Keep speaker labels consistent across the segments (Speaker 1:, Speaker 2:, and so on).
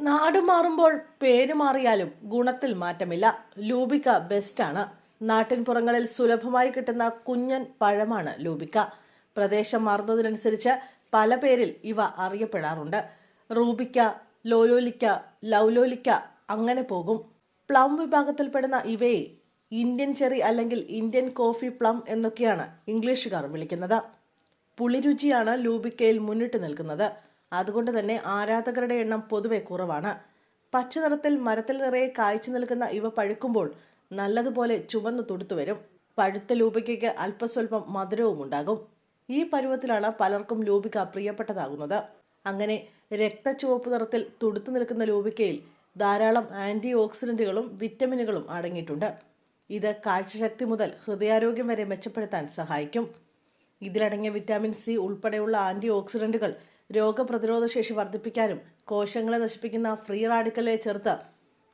Speaker 1: നാട് മാറുമ്പോൾ പേര് മാറിയാലും ഗുണത്തിൽ മാറ്റമില്ല. ലൂബിക്ക ബെസ്റ്റാണ്. നാട്ടിൻപുറങ്ങളിൽ സുലഭമായി കിട്ടുന്ന കുഞ്ഞൻ പഴമാണ് ലൂബിക്ക പ്രദേശം മാറുന്നതിനനുസരിച്ച് പല പേരിൽ ഇവ അറിയപ്പെടാറുണ്ട്. റൂബിക്ക ലോലോലിക്ക ലൗലോലിക്ക അങ്ങനെ പോകും. പ്ലം വിഭാഗത്തിൽപ്പെടുന്ന ഇവയെ ഇന്ത്യൻ ചെറി അല്ലെങ്കിൽ ഇന്ത്യൻ കോഫി പ്ലം എന്നൊക്കെയാണ് ഇംഗ്ലീഷുകാർ വിളിക്കുന്നത്. പുളിരുചിയാണ് ലൂബിക്കയിൽ മുന്നിട്ട് നിൽക്കുന്നത്. അതുകൊണ്ട് തന്നെ ആരാധകരുടെ എണ്ണം പൊതുവെ കുറവാണ്. പച്ച നിറത്തിൽ മരത്തിൽ നിറയെ കായ്ച്ചു നിൽക്കുന്ന ഇവ പഴുക്കുമ്പോൾ നല്ലതുപോലെ ചുവന്നു തുടുത്തു വരും. പഴുത്ത ലൂപിക്കയ്ക്ക് അല്പസ്വല്പം മധുരവും ഉണ്ടാകും. ഈ പരുവത്തിലാണ് പലർക്കും ലൂപിക്ക പ്രിയപ്പെട്ടതാകുന്നത്. അങ്ങനെ രക്തചുവപ്പ് നിറത്തിൽ തുടുത്തു നിൽക്കുന്ന ലൂപിക്കയിൽ ധാരാളം ആന്റി ഓക്സിഡന്റുകളും വിറ്റമിനുകളും അടങ്ങിയിട്ടുണ്ട്. ഇത് കാഴ്ചശക്തി മുതൽ ഹൃദയാരോഗ്യം വരെ മെച്ചപ്പെടുത്താൻ സഹായിക്കും. ഇതിലടങ്ങിയ വിറ്റാമിൻ സി ഉൾപ്പെടെയുള്ള ആന്റി ഓക്സിഡന്റുകൾ രോഗപ്രതിരോധ ശേഷി വർദ്ധിപ്പിക്കാനും കോശങ്ങളെ നശിപ്പിക്കുന്ന ഫ്രീ റാഡിക്കലെ ചെറുത്ത്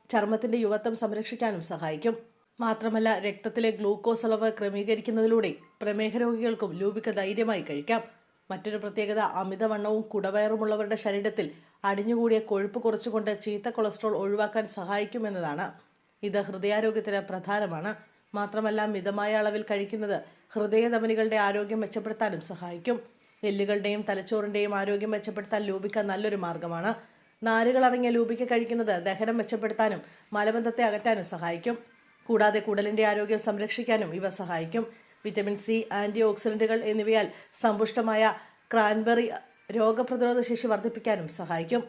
Speaker 1: ചർമ്മത്തിന്റെ യുവത്വം സംരക്ഷിക്കാനും സഹായിക്കും. മാത്രമല്ല രക്തത്തിലെ ഗ്ലൂക്കോസ് അളവ് ക്രമീകരിക്കുന്നതിലൂടെ പ്രമേഹ രോഗികൾക്കും ലൂപിക്ക ധൈര്യമായി കഴിക്കാം. മറ്റൊരു പ്രത്യേകത അമിതവണ്ണവും കുടവയറുമുള്ളവരുടെ ശരീരത്തിൽ അടിഞ്ഞുകൂടിയ കൊഴുപ്പ് കുറച്ചുകൊണ്ട് ചീത്ത കൊളസ്ട്രോൾ ഒഴിവാക്കാൻ സഹായിക്കുമെന്നതാണ്. ഇത് ഹൃദയാരോഗ്യത്തിന് പ്രധാനമാണ്. മാത്രമല്ല മിതമായ അളവിൽ കഴിക്കുന്നത് ഹൃദയധമനികളുടെ ആരോഗ്യം മെച്ചപ്പെടുത്താനും സഹായിക്കും. എല്ലുകളുടെയും തലച്ചോറിന്റെയും ആരോഗ്യം മെച്ചപ്പെടുത്താൻ ലൂപിക്ക നല്ലൊരു മാർഗമാണ്. നാരുകൾ അടങ്ങിയ ലൂപിക്ക കഴിക്കുന്നത് ദഹനം മെച്ചപ്പെടുത്താനും മലബന്ധത്തെ അകറ്റാനും സഹായിക്കും. കൂടാതെ കുടലിന്റെ ആരോഗ്യം സംരക്ഷിക്കാനും ഇവ സഹായിക്കും. വിറ്റമിൻ സി ആന്റി ഓക്സിഡന്റുകൾ എന്നിവയാൽ സമ്പുഷ്ടമായ ക്രാൻബെറി രോഗപ്രതിരോധ ശേഷി വർദ്ധിപ്പിക്കാനും സഹായിക്കും.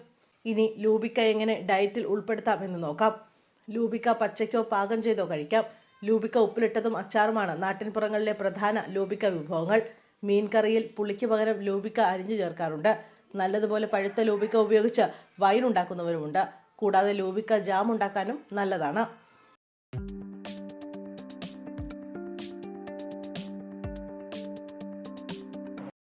Speaker 1: ഇനി ലൂബിക്ക എങ്ങനെ ഡയറ്റിൽ ഉൾപ്പെടുത്താം എന്ന് നോക്കാം. ലൂബിക്ക പച്ചയ്ക്കോ പാകം ചെയ്തോ കഴിക്കാം. ലൂബിക്ക ഉപ്പിലിട്ടതും അച്ചാറുമാണ് നാട്ടിൻപുറങ്ങളിലെ പ്രധാന ലൂബിക്ക വിഭവങ്ങൾ. മീൻ കറിയിൽ പുളിക്ക് പകരം ലൂബിക്ക അരിഞ്ഞു ചേർക്കാറുണ്ട്. നല്ലതുപോലെ പഴുത്ത ലൂബിക്ക ഉപയോഗിച്ച് വൈൻ ഉണ്ടാക്കുന്നവരുമുണ്ട് കൂടാതെ ലൂബിക്ക ജാം ഉണ്ടാക്കാനും നല്ലതാണ്.